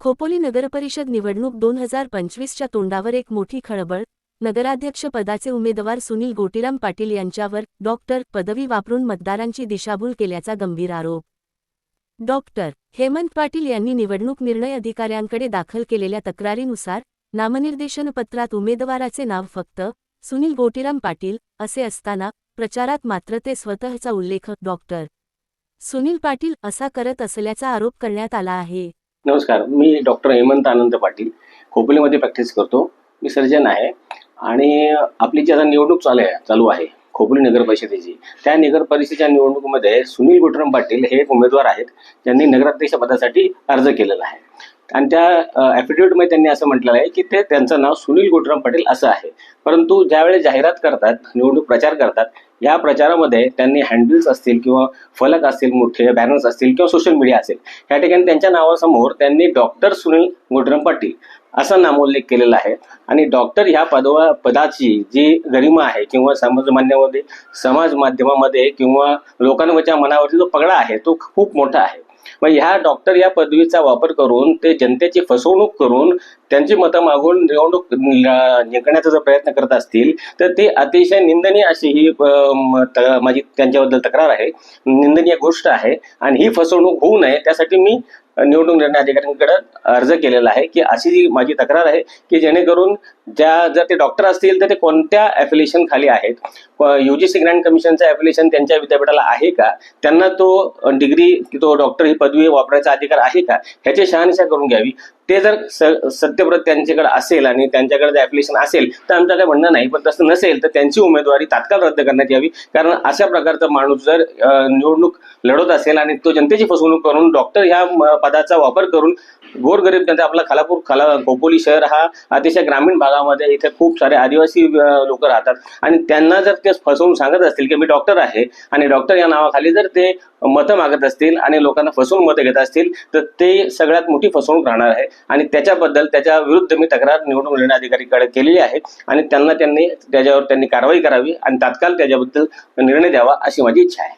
खोपोली नगरपरिषद निवडणूक दोन हजार पंचवीसच्या तोंडावर एक मोठी खळबळ. नगराध्यक्ष पदाचे उमेदवार सुनील गोटीराम पाटील यांच्यावर डॉक्टर पदवी वापरून मतदारांची दिशाभूल केल्याचा गंभीर आरोप. डॉक्टर हेमंत पाटील यांनी निवडणूक निर्णय अधिकाऱ्यांकडे दाखल केलेल्या तक्रारीनुसार नामनिर्देशन पत्रात उमेदवाराचे नाव फक्त सुनील गोटीराम पाटील असे असताना प्रचारात मात्र ते स्वतःचा उल्लेख डॉक्टर सुनील पाटील असा करत असल्याचा आरोप करण्यात आला आहे. नमस्कार मी डॉक्टर हेमंत आनंद पाटील. खोपोलीमध्ये प्रॅक्टिस करतो. मी सर्जन आहे. आणि आपली जी आता निवडणूक चालू आहे चालू आहे खोपोली नगर परिषदेची. त्या नगर परिषदेच्या निवडणुकीमध्ये सुनील गुटरम पाटील हे एक उमेदवार आहेत. ज्यांनी नगराध्यक्ष पदासाठी अर्ज केलेला आहे. आणि त्या ॲफिडेव्हिटमध्ये त्यांनी असं म्हटलेलं आहे की ते त्यांचं नाव सुनील गुटराम पाटील असं आहे. परंतु ज्यावेळेस जाहिरात करतात निवडणूक प्रचार करतात या प्रचारामध्ये त्यांनी हँडल्स असतील किंवा फलक असतील मोठे बॅनर्स असतील किंवा सोशल मीडिया असेल या ठिकाणी त्यांच्या नावासमोर त्यांनी डॉक्टर सुनील गुटराम पाटील असा नामोल्लेख केलेला आहे. आणि डॉक्टर ह्या पदवा पदाची जी गरिमा आहे किंवा समाजमान्यामध्ये समाज माध्यमामध्ये किंवा लोकांच्या मनावरती जो पगडा आहे तो खूप मोठा आहे. मग ह्या डॉक्टर या पदवीचा वापर करून ते जनतेची फसवणूक करून त्यांची मतं मागून निवडणूक जिंकण्याचा जर प्रयत्न करत असतील तर ते अतिशय निंदनीय अशी ही माझी त्यांच्याबद्दल तक्रार आहे. निंदनीय गोष्ट आहे आणि ही फसवणूक होऊ नये त्यासाठी मी निवडणूक निर्णय अधिकाऱ्यांकडे अर्ज केलेला आहे की अशी जी माझी तक्रार आहे की जेणेकरून ज्या जर ते डॉक्टर असतील तर ते कोणत्या ॲफिलिएशन खाली आहेत? युजीसी ग्रँड कमिशनचं ॲफिलिएशन त्यांच्या विद्यापीठाला आहे का? त्यांना तो डिग्री तो डॉक्टर ही पदवी वापरायचा अधिकार आहे का? ह्याची शहानिशा करून घ्यावी. ते जर सत्यव्रत त्यांच्याकडे असेल आणि त्यांच्याकडे जर ऍप्लिकेशन असेल तर आमचं काही म्हणणं नाही. पण तसं नसेल तर त्यांची उमेदवारी तात्काळ रद्द करण्यात यावी. कारण अशा प्रकारचा माणूस जर निवडणूक लढवत असेल आणि तो जनतेची फसवणूक करून डॉक्टर ह्या पदाचा वापर करून गोरगरीब जनता आपला खालापूर खाला खोपोली शहर हा अतिशय ग्रामीण भागामध्ये इथे खूप सारे आदिवासी लोक राहतात. आणि त्यांना जर ते फसवून सांगत असतील की मी डॉक्टर आहे आणि डॉक्टर या नावाखाली जर ते मतं मागत असतील आणि लोकांना फसवून मतं घेत असतील तर ते सगळ्यात मोठी फसवणूक राहणार आहे. आणि त्याच्याबद्दल त्याच्या विरुद्ध मी तक्रार निवडणूक निर्णय अधिकारीकडे केलेली आहे आणि त्यांना त्यांनी त्याच्यावर त्यांनी कारवाई करावी आणि तात्काळ त्याच्याबद्दल निर्णय द्यावा अशी माझी इच्छा आहे.